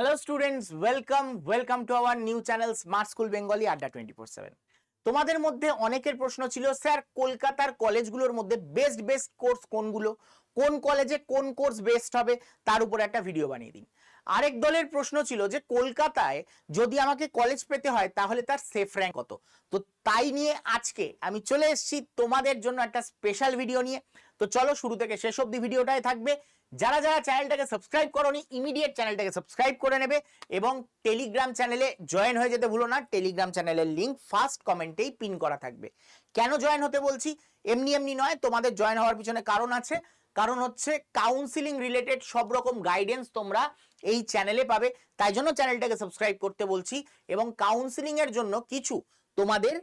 Hello students welcome welcome to our new channel smart school Bengali Adda twenty four seven তোমাদের মধ্যে অনেকের প্রশ্ন ছিল, স্যার, কলকাতার কলেজগুলোর মধ্যে বেস্ট বেস্ট কোর্স কোনগুলো? কোন কলেজে কোন কোর্স বেস্ট হবে? তার উপর একটা ভিডিও বানিয়ে দিন আরেক দলের প্রশ্ন ছিল যে, কলকাতায় যদি আমাকে কলেজ পেতে হয়, তাহলে তার সেফ র্যাঙ্ক কত? তো তাই নিয়ে আজকে আমি চলে এসেছি তোমাদের জন্য একটা স্পেশাল ভিডিও নিয়ে। তো চলো শুরু থেকে শেষ অব্দি ভিডিওটাই থাকবে। যারা যারা চ্যানেলটাকে সাবস্ক্রাইব করোনি ইমিডিয়েট চ্যানেলটাকে সাবস্ক্রাইব করে নেবে এবং টেলিগ্রাম চ্যানেলে জয়েন হয়ে যেতে ভুলো না টেলিগ্রাম চ্যানেলের লিঙ্ক ফার্স্ট কমেন্টেই পিন করা থাকবে। কেন জয়েন হতে বলছি? এমনি এমনি নয়, তোমাদের জয়েন হওয়ার পিছনে কারণ আছে। কারণ হচ্ছে কাউন্সিলিং রিলেটেড সব রকম গাইডেন্স তোমরা এই চ্যানেলে পাবে। তাই জন্য চ্যানেলটাকে সাবস্ক্রাইব করতে বলছি এবং কাউন্সিলিং এর জন্য কিছু তোমাদের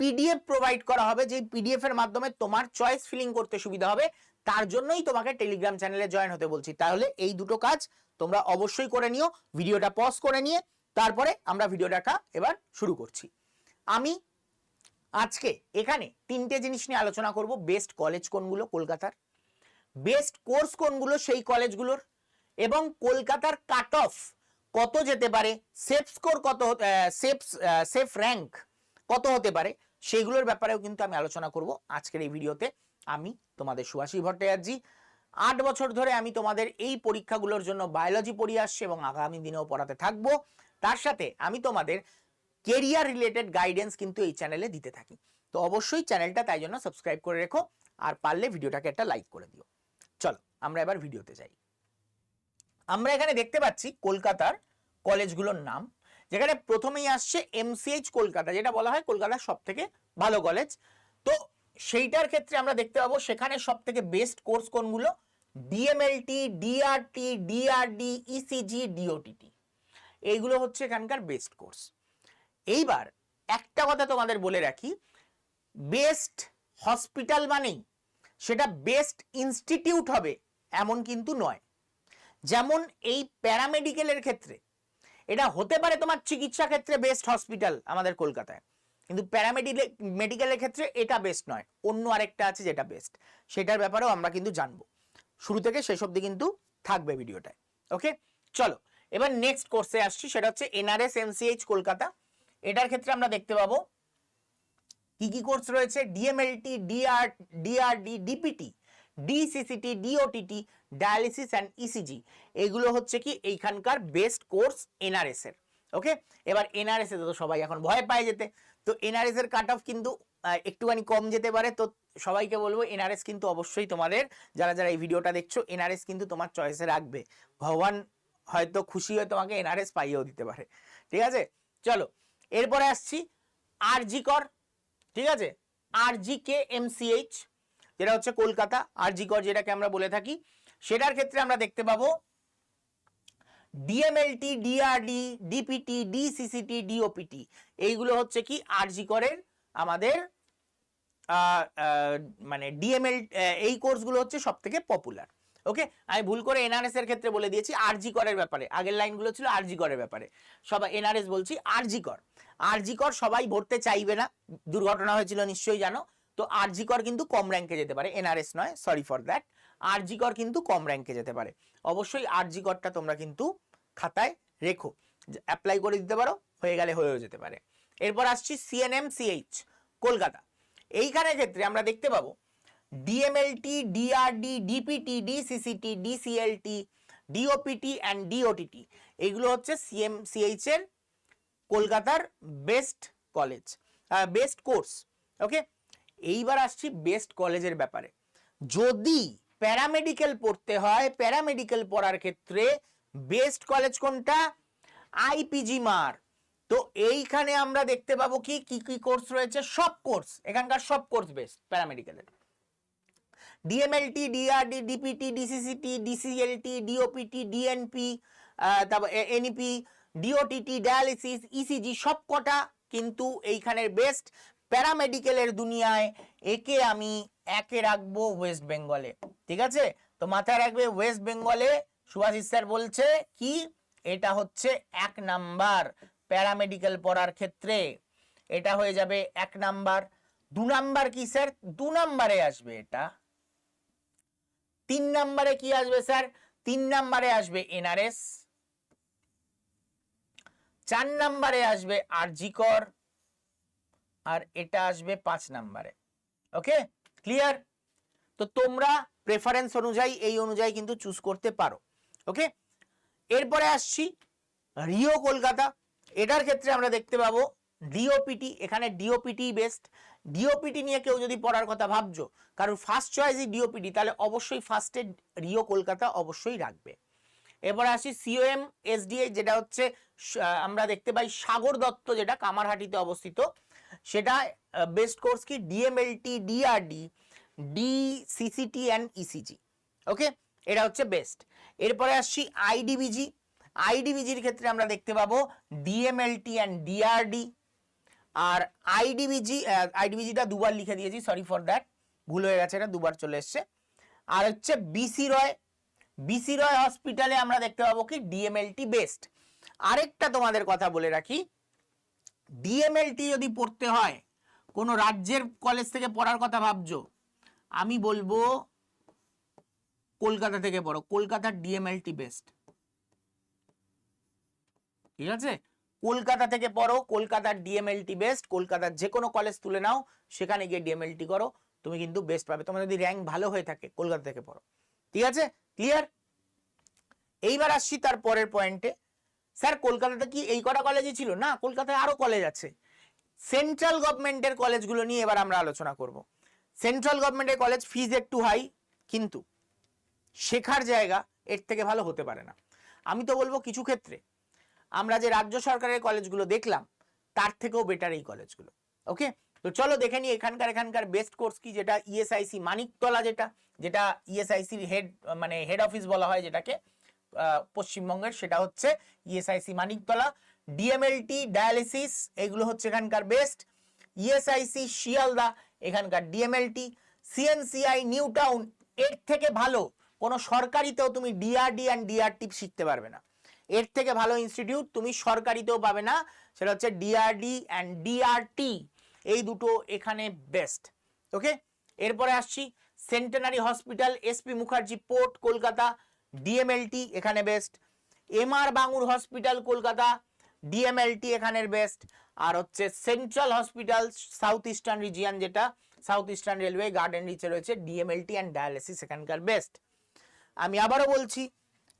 পিডিএফ প্রোভাইড করা হবে যে পিডিএফ এর মাধ্যমে তোমার চয়েস ফিলিং করতে সুবিধা হবে। তার জন্যই তোমাকে টেলিগ্রাম চ্যানেলে জয়েন হতে বলছি। তাহলে এই দুটো কাজ তোমরা অবশ্যই করে নিও, ভিডিওটা পজ করে নিয়ে, তারপরে আমরা ভিডিওটা এবার শুরু করছি। আমি আজকে এখানে তিনটে জিনিস নিয়ে আলোচনা করব বেস্ট কলেজ কোনগুলো, কলকাতার। বেস্ট কোর্স কোনগুলো, সেই কলেজগুলোর। এবং কলকাতার কাট অফ কত যেতে পারে সেফ স্কোর কত সেফ সেফ র্যাঙ্ক কত হতে পারে, সেইগুলোর ব্যাপারেও কিন্তু আমি আলোচনা করব আজকের এই ভিডিওতে। আমি, তোমাদের সুভাষী ভট্টাচার্যি। আট বছর ধরে আমি তোমাদের এই পরীক্ষাগুলোর জন্য বায়োলজি পড়িয়ে আসছি এবং আগামী দিনেও পড়াতে থাকব। তার সাথে আমি তোমাদের কেরিয়ার রিলেটেড গাইডেন্স কিন্তু এই চ্যানেলে দিতে থাকি। তো অবশ্যই চ্যানেলটা তাই জন্য সাবস্ক্রাইব করে রেখো আর পারলে ভিডিওটাকে একটা লাইক করে দিও। চলো, আমরা এবার ভিডিওতে যাই। আমরা এখানে দেখতে পাচ্ছি কলকাতার কলেজগুলোর নাম। যেখানে প্রথমেই আসছে এমসিএইচ কলকাতা, যেটা বলা হয় কলকাতার সব থেকে ভালো কলেজ তো সেইটার ক্ষেত্রে আমরা দেখতে পাবো সেখানে সব থেকে বেস্ট কোর্স কোনগুলো DMLT DRT DRD ECG DOTT এইগুলো হচ্ছে এখানকার বেস্ট কোর্স এইবার একটা কথা তোমাদের বলে রাখি বেস্ট হসপিটাল মানেই সেটা বেস্ট ইনস্টিটিউট হবে এমন কিন্তু নয়। যেমন এই প্যারামেডিক্যালের ক্ষেত্রে, এটা হতে পারে তোমার চিকিৎসা ক্ষেত্রে বেস্ট হসপিটাল আমাদের কলকাতায়। কিন্তু প্যারামেডিক্যাল মেডিকেলের ক্ষেত্রে এটা বেস্ট নয়। অন্য আরেকটা আছে যেটা বেস্ট সেটার ব্যাপারেও আমরা কিন্তু জানব। শুরু থেকে শেষ অবধি কিন্তু থাকবে ভিডিওটায়। ওকে চলো, এবার নেক্সট কোর্সে আসছি। সেটা হচ্ছে এনআরএস এমসিএইচ কলকাতা। এটার ক্ষেত্রে আমরা দেখতে পাবো কি কি কোর্স রয়েছে? DMLT DR DRD DPT DCCT DOTT dialysis and ECG এগুলো হচ্ছে কি এইখানকার বেস্ট কোর্স এনআরএস এর। ওকে এবার এনআরএস এ তো সবাই এখন ভয় পায় যেতে। তো এনআরএস এর কাট অফ কিন্তু একটুখানি কম যেতে পারে। তো সবাইকে বলব এনআরএস কিন্তু অবশ্যই তোমাদের, যারা যারা এই ভিডিওটা দেখছ এনআরএস কিন্তু তোমার চয়েসে রাখবে। ভগবান হয়তো খুশি হয়ে তোমাকে এনআরএস পাইয়েও দিতে পারে। ঠিক আছে? চলো, এরপরে আসছি আর জি কর। ঠিক আছে? আর জি কে এমসিএইচ যেটা হচ্ছে কলকাতা। আর জি কর, যেটাকে আমরা বলে থাকি। সেটার ক্ষেত্রে আমরা দেখতে পাবো DMLT DRD DPT DCCT DOPT এইগুলো হচ্ছে কি আর জি করের আমাদের মানে ডিএমএল এই কোর্সগুলো হচ্ছে সব থেকে পপুলার। ওকে? আমি ভুল করে এনআরএস এর ক্ষেত্রে বলে দিয়েছি আরজি করের ব্যাপারে। আগের লাইনগুলো ছিল আরজি করের ব্যাপারে। সবাই এনআরএস বলছি আরজি কর। আরজি কর সবাই ভরতে চাইবে না। দুর্ঘটনা হয়েছিল নিশ্চয়ই জানো। তো আরজি কর কিন্তু কম র্যাঙ্কে যেতে পারে। এনআরএস নয় সরি ফর দ্যাট আরজি কর কিন্তু কম র্যাঙ্কে যেতে পারে। অবশ্যই আরজি করটা তোমরা কিন্তু খাতায় রেখো। অ্যাপ্লাই করে দিতে পারো, হয়ে গেলে হয়েও যেতে পারে। এরপর আসছি সিএনএম সিএইচ কলকাতা। এইখানে ক্ষেত্রে আমরা দেখতে পাবো DMLT DRD DPT DCCT DCLT DOPT and DOTT এগুলো হচ্ছে সিএম সিএইচ এর কলকাতার best college best course okay এইবার আসছি বেস্ট কলেজের ব্যাপারে। যদি প্যারামেডিক্যাল পড়তে হয় প্যারামেডিক্যাল পড়ার ক্ষেত্রে বেস্ট কলেজ কোনটা? আইপিজি মার। তো এইখানে আমরা দেখতে পাবো কি কি কি কোর্স রয়েছে? সব কোর্স এখানকার সব course best প্যারামেডিক্যালের DMLT DRD DPT DCCT DCLT DOPT DNP তারপর এনইপি ডিওটিটি ডায়ালিসিস ইসিজি সব কটা কিন্তু এইখানের বেস্ট প্যারামেডিক্যালের দুনিয়ায় একে আমি একে রাখব ওয়েস্ট বেঙ্গলে ঠিক আছে? তো মাথায় রাখবে ওয়েস্ট বেঙ্গলে সুভাষিস স্যার বলছে কি? এটা হচ্ছে এক নাম্বার প্যারামেডিক্যাল পড়ার ক্ষেত্রে। এটা হয়ে যাবে এক নাম্বার। দু নাম্বার কি স্যার? দু নাম্বারে আসবে এটা। তিন নাম্বারে কি আসবে স্যার? তিন নাম্বারে আসবে এনআরএস। চার নাম্বারে আসবে আরজিকর। আর এটা আসবে পাঁচ নাম্বারে। ওকে? ক্লিয়ার? তো তোমরা প্রেফারেন্স অনুযায়ী, এই অনুযায়ী কিন্তু চুজ করতে পারো। ওকে? এরপরে আসছি রিও কলকাতা। এটার ক্ষেত্রে আমরা দেখতে পাবো ডিওপিটি এখানে ডিওপিটি বেস্ট ডিওপিটি নিয়ে কেউ যদি পড়ার কথা ভাবছ কারণ ফার্স্ট চয়েসই ডিওপিটি তাহলে অবশ্যই ফার্স্টে রিও কলকাতা অবশ্যই রাখবে। এবার আসি সিওএম এসডিএ যেটা হচ্ছে আমরা দেখতে পাই সাগর দত্ত, যেটা কামারহাটিতে অবস্থিত। সেটা বেস্ট কোর্স কি? DMLT DRD DCCT and ECG okay? এটা হচ্ছে বেস্ট এরপরে আসছি আইডিবিজি আইডিবিজির ক্ষেত্রে আমরা দেখতে পাবো ডিএমএলটি অ্যান্ড ডিআরডি আর আইডিবিজি আইডিবিজিটা দুবার লিখে দিয়েছি সরি ফর দ্যাট ভুল হয়ে গেছে, এটা দুবার চলে এসছে। আর হচ্ছে বিসি রয় বিসি রয় হসপিটালে আমরা দেখতে পাবো কি ডিএমএলটি বেস্ট আরেকটা তোমাদের কথা বলে রাখি ডিএমএলটি যদি পড়তে হয়, কোনো রাজ্যের কলেজ থেকে পড়ার কথা ভাবছ, আমি বলব কলকাতা থেকে পড়ো কলকাতার ডিএমএলটি বেস্ট ঠিক আছে? কলকাতা থেকে পড়ো, কলকাতার ডিএমএলটি বেস্ট কলকাতার যে কোনো কলেজ তুলে নাও, সেখানে গিয়ে ডিএমএলটি করো, তুমি কিন্তু বেস্ট পাবে। তোমার যদি র্যাঙ্ক ভালো হয়ে থাকে, কলকাতা থেকে পড়ো। ঠিক আছে? ক্লিয়ার এইবার আসছি তার পরের পয়েন্টে স্যার, কলকাতাতে কি এই কটা কলেজই ছিল? না, কলকাতায় আরও কলেজ আছে। সেন্ট্রাল গভর্নমেন্টের কলেজগুলো নিয়ে এবার আমরা আলোচনা করব। সেন্ট্রাল গভর্নমেন্টের কলেজ ফিজ একটু হাই কিন্তু শেখার জায়গা এর থেকে ভালো হতে পারে না। আমি তো বলব কিছু ক্ষেত্রে, আমরা যে রাজ্য সরকারের কলেজগুলো দেখলাম, তার থেকেও বেটার এই কলেজগুলো ওকে তো চলো দেখে নিই এখানকার এখানকার বেস্ট কোর্স কি যেটা E ইএসআইসি মানিকতলা যেটা যেটা E ইএসআইসির হেড মানে হেড অফিস বলা হয় যেটাকে পশ্চিমবঙ্গের, সেটা হচ্ছে E ESIC Maniktala. DMLT dialysis এগুলো হচ্ছে এখানকার বেস্ট ইএসআইসি শিয়ালদা, এখানকার ডিএমএলটি সিএনসিআই নিউ টাউন এর থেকে ভালো কোনো সরকারিতেও তুমি ডিআরডি অ্যান্ড ডিআরটি শিখতে পারবে না। এর থেকে ভালো ইনস্টিটিউট তুমি সরকারিতেও পাবে না, সেটা হচ্ছে ডিআরডি অ্যান্ড ডিআরটি এই দুটো এখানে বেস্ট ওকে এরপরে আসছি centenary hospital SP Mukherjee port Kolkata DMLT এখানে best MR Bangur hospital Kolkata DMLT এখানের বেস্ট আর হচ্ছে central hospital south eastern region যেটা সাউথ ইস্টার্ন রেলওয়ে গার্ডেন রিচে রয়েছে ডিএমএলটি অ্যান্ড ডায়ালিসিস এখানকার বেস্ট আমি আবারও বলছি,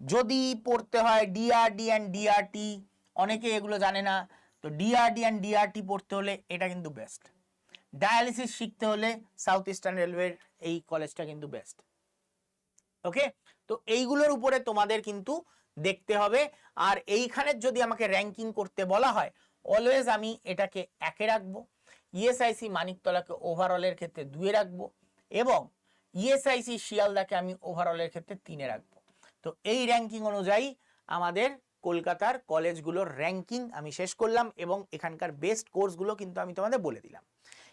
যদি পড়তে হয় ডিআরডি অ্যান্ড ডিআরটি অনেকে এগুলো জানে না, তো ডিআরডি অ্যান্ড ডিআরটি পড়তে হলে এটা কিন্তু বেস্ট ডায়ালিসিস শিখতে হলে সাউথ ইস্টার্ন রেলওয়ের এই কলেজটা কিন্তু বেস্ট ওকে তো এইগুলোর উপরে তোমাদের কিন্তু দেখতে হবে। আর এইখানের যদি আমাকে র্যাঙ্কিং করতে বলা হয় অলওয়েজ আমি এটাকে একে রাখব। ইএসআইসি মানিকতলাকে ওভারঅলের ক্ষেত্রে দুয়ে রাখব। এবং ইএসআইসি শিয়ালদাকে আমি ওভারঅলের ক্ষেত্রে তিনে রাখব। তো এই র্যাঙ্কিং অনুযায়ী আমাদের কলকাতার কলেজগুলোর র্যাঙ্কিং আমি শেষ করলাম এবং এখানকার বেস্ট কোর্সগুলো কিন্তু আমি তোমাদের বলে দিলাম।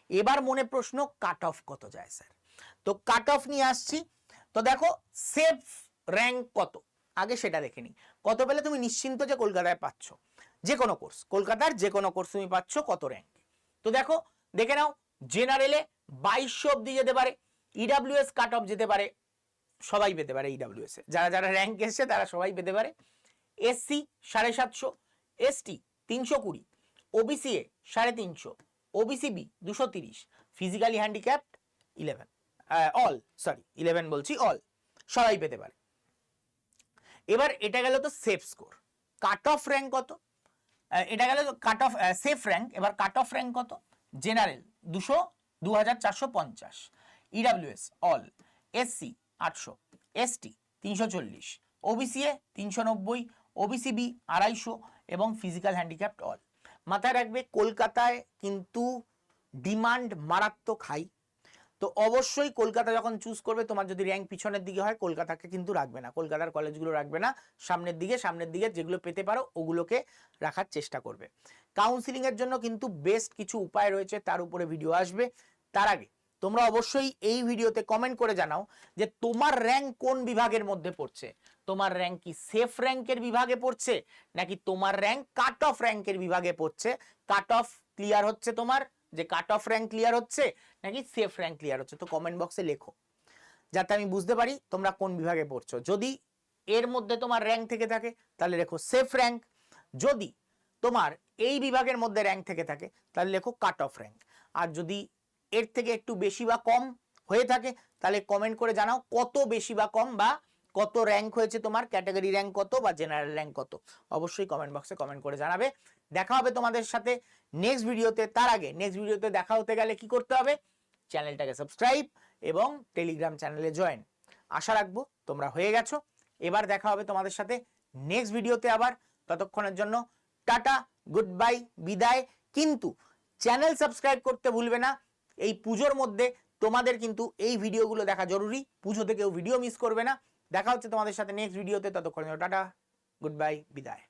এবার মনে প্রশ্ন কাট অফ কত যায় স্যার তো কাট অফ নিয়ে আসছি। তো দেখো সেফ র্যাঙ্ক কত? আগে সেটা দেখে নিই। কত পেলে তুমি নিশ্চিন্ত যে কলকাতায় পাচ্ছ? যে কোনো কোর্স কলকাতার যে কোনো কোর্স তুমি পাচ্ছ কত র্যাঙ্ক তো দেখো, দেখে নাও জেনারেলে বাইশশো অব্দি যেতে পারে। ইডাব্লিউএস কাট অফ যেতে পারে, সবাই পেতে পারে ইডাব্লিউএস এ। যারা যারা র্যাঙ্ক এসছে, তারা সবাই পেতে পারে। এসসি সাড়ে সাতশো এসটি তিনশো কুড়ি ওবিসি এ সাড়ে তিনশো ওবিসি বি দুশো তিরিশ physically handicapped eleven all sorry eleven বলছি অল সবাই পেতে পারে। এবার এটা গেল তো safe score cut off rank কত এটা গেল কাট অফ সেফ র্যাঙ্ক এবার কাট অফ র্যাঙ্ক কত? জেনারেল দুশো দু হাজার চারশো পঞ্চাশ। ইডাব্লিউএস অল এসসি আটশো এসটি তিনশো চল্লিশ ওবিসি এ তিনশো নব্বই ওবিসি বি আড়াইশো এবং ফিজিক্যাল হ্যান্ডিক্যাপ্ট অল মাথায় রাখবে, কলকাতায় কিন্তু ডিমান্ড মারাত্মক হাই তো অবশ্যই কলকাতা যখন চুজ করবে, তোমার যদি র্যাঙ্ক পিছনের দিকে হয়, কলকাতাকে কিন্তু রাখবে না। কলকাতার কলেজগুলো রাখবে না। সামনের দিকে সামনের দিকে যেগুলো পেতে পারো, ওগুলোকে রাখার চেষ্টা করবে। কাউন্সিলিং এর জন্য কিন্তু বেস্ট কিছু উপায় রয়েছে, তার উপরে ভিডিও আসবে। তার আগে তোমরা অবশ্যই এই ভিডিওতে কমেন্ট করে জানাও যে তোমার র্যাঙ্ক কোন বিভাগের মধ্যে পড়ছে। তোমার র্যাঙ্ক কি সেফ র্যাঙ্কের বিভাগে পড়ছে, নাকি তোমার র্যাঙ্ক কাট অফ র্যাঙ্কের বিভাগে পড়ছে? কাট অফ ক্লিয়ার হচ্ছে তোমার, যে কাট অফ র্যাঙ্ক ক্লিয়ার হচ্ছে, নাকি সেফ র্যাঙ্ক ক্লিয়ার হচ্ছে? তো কমেন্ট বক্সে লেখো, যাতে আমি বুঝতে পারি তোমরা কোন বিভাগে পড়ছো। যদি এর মধ্যে তোমার র্যাঙ্ক থেকে থাকে, তাহলে লেখো সেফ র্যাঙ্ক যদি তোমার এই বিভাগের মধ্যে র্যাঙ্ক থেকে থাকে, তাহলে লেখো কাট অফ র্যাঙ্ক আর যদি এর থেকে একটু বেশি বা কম হয়ে থাকে, তাহলে কমেন্ট করে জানাও কত বেশি বা কম বা কত র্যাঙ্ক হয়েছে তোমার ক্যাটাগরি র্যাঙ্ক কত বা জেনারেল র্যাঙ্ক কত। অবশ্যই কমেন্ট বক্সে কমেন্ট করে জানাবে। দেখা হবে তোমাদের সাথে নেক্সট ভিডিওতে তার আগে নেক্সট ভিডিওতে দেখা হতে গেলে কি করতে হবে? চ্যানেলটাকে সাবস্ক্রাইব এবং টেলিগ্রাম চ্যানেলে জয়েন আশা রাখব তোমরা হয়ে গেছো। এবার দেখা হবে তোমাদের সাথে নেক্সট ভিডিওতে আবার। ততক্ষণের জন্য টাটা গুড বাই বিদায়। কিন্তু চ্যানেল সাবস্ক্রাইব করতে ভুলবে না। এই পুজোর মধ্যে তোমাদের কিন্তু এই ভিডিওগুলো দেখা জরুরি। পুজোতে কেউ ভিডিও মিস করবে না। দেখা হচ্ছে তোমাদের সাথে নেক্সট ভিডিওতে ততক্ষণ টাটা। গুড বাই বিদায়।